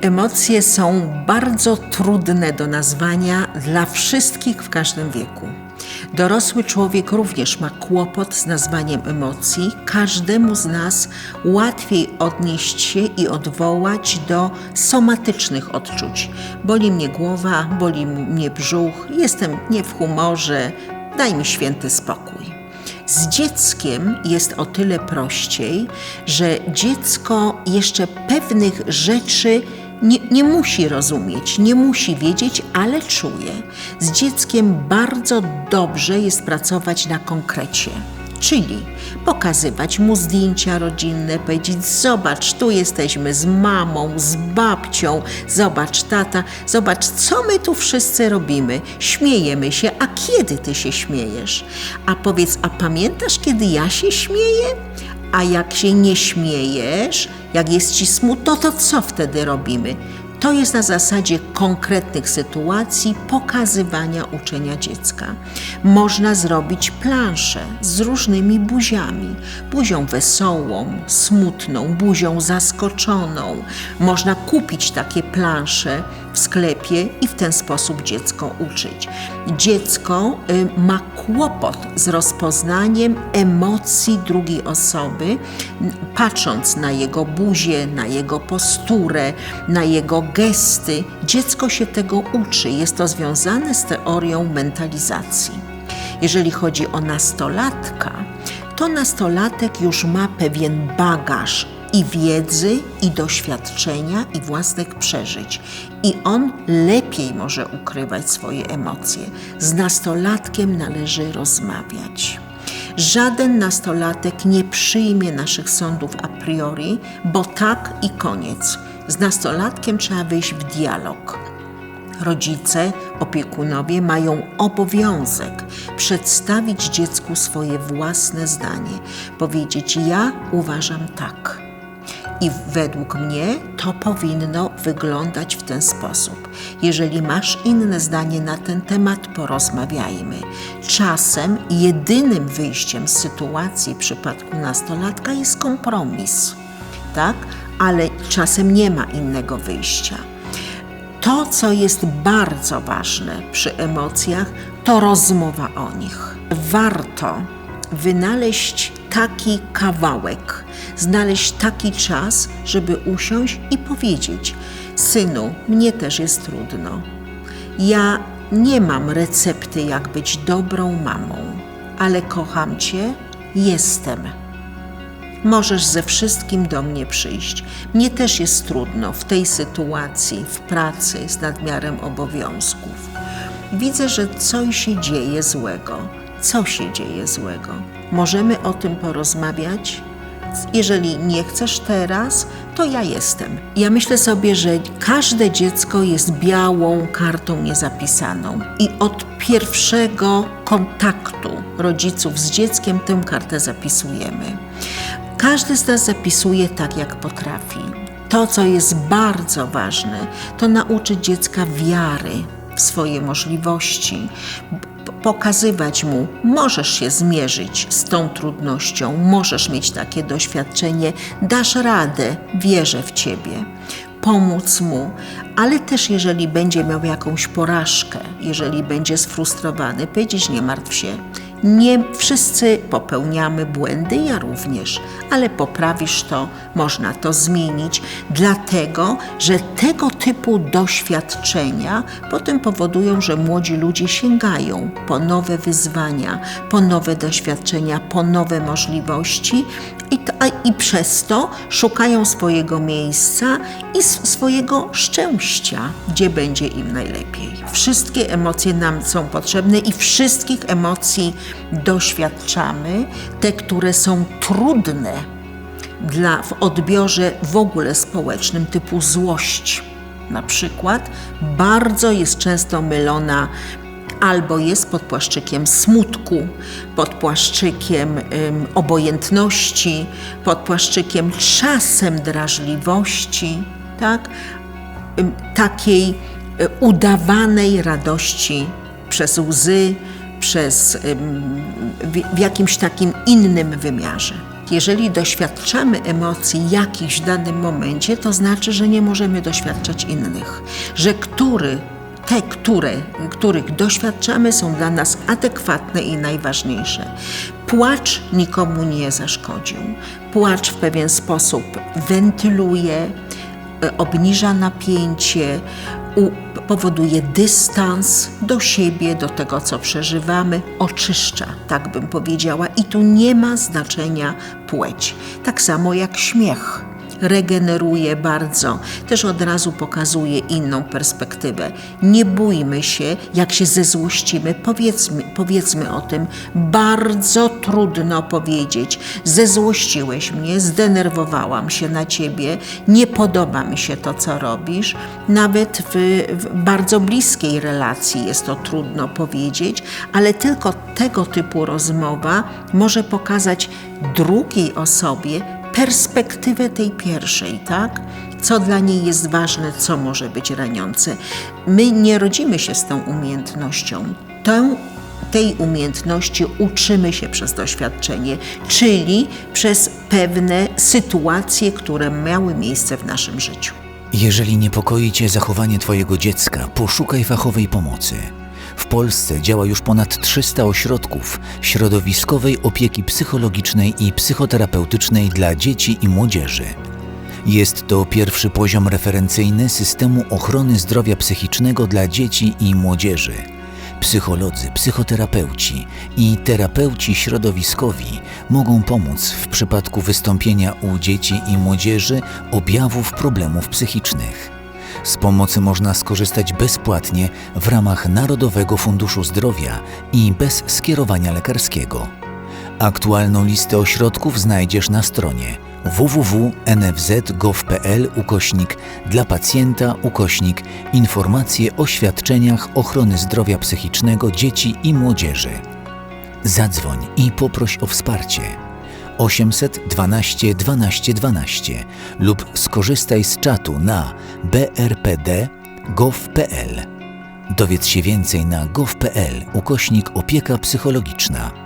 Emocje są bardzo trudne do nazwania dla wszystkich w każdym wieku. Dorosły człowiek również ma kłopot z nazwaniem emocji. Każdemu z nas łatwiej odnieść się i odwołać do somatycznych odczuć. Boli mnie głowa, boli mnie brzuch, jestem nie w humorze, daj mi święty spokój. Z dzieckiem jest o tyle prościej, że dziecko jeszcze pewnych rzeczy nie, nie, musi rozumieć, nie musi wiedzieć, ale czuje. Z dzieckiem bardzo dobrze jest pracować na konkrecie. Czyli pokazywać mu zdjęcia rodzinne, powiedzieć: Zobacz, tu jesteśmy z mamą, z babcią, zobacz, tata, zobacz, co my tu wszyscy robimy. Śmiejemy się, a kiedy ty się śmiejesz? A powiedz, a pamiętasz, kiedy ja się śmieję? A jak się nie śmiejesz, jak jest ci smutno, to co wtedy robimy? To jest na zasadzie konkretnych sytuacji pokazywania uczenia dziecka. Można zrobić planszę z różnymi buziami. Buzią wesołą, smutną, buzią zaskoczoną. Można kupić takie plansze w sklepie i w ten sposób dziecko uczyć. Dziecko y, ma kłopot z rozpoznaniem emocji drugiej osoby, patrząc na jego buzię, na jego posturę, na jego gesty. Dziecko się tego uczy. Jest to związane z teorią mentalizacji. Jeżeli chodzi o nastolatka, to nastolatek już ma pewien bagaż i wiedzy, i doświadczenia, i własnych przeżyć. I on lepiej może ukrywać swoje emocje. Z nastolatkiem należy rozmawiać. Żaden nastolatek nie przyjmie naszych sądów a priori, bo tak i koniec. Z nastolatkiem trzeba wyjść w dialog. Rodzice, opiekunowie mają obowiązek przedstawić dziecku swoje własne zdanie, powiedzieć: Ja uważam tak. I według mnie to powinno wyglądać w ten sposób. Jeżeli masz inne zdanie na ten temat, porozmawiajmy. Czasem jedynym wyjściem z sytuacji w przypadku nastolatka jest kompromis, tak? Ale czasem nie ma innego wyjścia. To, co jest bardzo ważne przy emocjach, to rozmowa o nich. Warto wynaleźć taki kawałek, znaleźć taki czas, żeby usiąść i powiedzieć: Synu, mnie też jest trudno. Ja nie mam recepty, jak być dobrą mamą, ale kocham Cię, jestem. Możesz ze wszystkim do mnie przyjść. Mnie też jest trudno w tej sytuacji, w pracy, z nadmiarem obowiązków. Widzę, że coś się dzieje złego. Co się dzieje złego? Możemy o tym porozmawiać? Jeżeli nie chcesz teraz, to ja jestem. Ja myślę sobie, że każde dziecko jest białą kartą niezapisaną i od pierwszego kontaktu rodziców z dzieckiem tę kartę zapisujemy. Każdy z nas zapisuje tak, jak potrafi. To, co jest bardzo ważne, to nauczyć dziecka wiary w swoje możliwości, pokazywać mu, możesz się zmierzyć z tą trudnością, możesz mieć takie doświadczenie, dasz radę, wierzę w ciebie. Pomóc mu, ale też jeżeli będzie miał jakąś porażkę, jeżeli będzie sfrustrowany, powiedzieć: Nie martw się, nie wszyscy popełniamy błędy, ja również, ale poprawisz to, można to zmienić, dlatego że tego typu doświadczenia potem powodują, że młodzi ludzie sięgają po nowe wyzwania, po nowe doświadczenia, po nowe możliwości i, to, i przez to szukają swojego miejsca i swojego szczęścia, gdzie będzie im najlepiej. Wszystkie emocje nam są potrzebne i wszystkich emocji doświadczamy, te, które są trudne dla, w odbiorze w ogóle społecznym, typu złość. Na przykład bardzo jest często mylona albo jest pod płaszczykiem smutku, pod płaszczykiem ym, obojętności, pod płaszczykiem czasem drażliwości, tak? Ym, takiej y, udawanej radości przez łzy, przez, w, jakimś takim innym wymiarze. Jeżeli doświadczamy emocji jakichś w danym momencie, to znaczy, że nie możemy doświadczać innych. Że który te, które, których doświadczamy, są dla nas adekwatne i najważniejsze. Płacz nikomu nie zaszkodził. Płacz w pewien sposób wentyluje, e, obniża napięcie, powoduje dystans do siebie, do tego, co przeżywamy, oczyszcza, tak bym powiedziała, i tu nie ma znaczenia płeć. Tak samo jak śmiech regeneruje bardzo, też od razu pokazuje inną perspektywę. Nie bójmy się, jak się zezłościmy, powiedzmy, powiedzmy o tym. Bardzo trudno powiedzieć. Zezłościłeś mnie, zdenerwowałam się na ciebie, nie podoba mi się to, co robisz. Nawet w, w bardzo bliskiej relacji jest to trudno powiedzieć, ale tylko tego typu rozmowa może pokazać drugiej osobie, perspektywę tej pierwszej, tak? Co dla niej jest ważne, co może być raniące. My nie rodzimy się z tą umiejętnością. Tę tej umiejętności uczymy się przez doświadczenie, czyli przez pewne sytuacje, które miały miejsce w naszym życiu. Jeżeli niepokoi Cię zachowanie Twojego dziecka, poszukaj fachowej pomocy. W Polsce działa już ponad 300 ośrodków środowiskowej opieki psychologicznej i psychoterapeutycznej dla dzieci i młodzieży. Jest to pierwszy poziom referencyjny systemu ochrony zdrowia psychicznego dla dzieci i młodzieży. Psycholodzy, psychoterapeuci i terapeuci środowiskowi mogą pomóc w przypadku wystąpienia u dzieci i młodzieży objawów problemów psychicznych. Z pomocy można skorzystać bezpłatnie w ramach Narodowego Funduszu Zdrowia i bez skierowania lekarskiego. Aktualną listę ośrodków znajdziesz na stronie www.nfz.gov.pl ukośnik dla pacjenta ukośnik informacje o świadczeniach ochrony zdrowia psychicznego dzieci i młodzieży. Zadzwoń i poproś o wsparcie 812 12 12 lub skorzystaj z czatu na brpd.gov.pl. Dowiedz się więcej na gov.pl ukośnik opieka psychologiczna.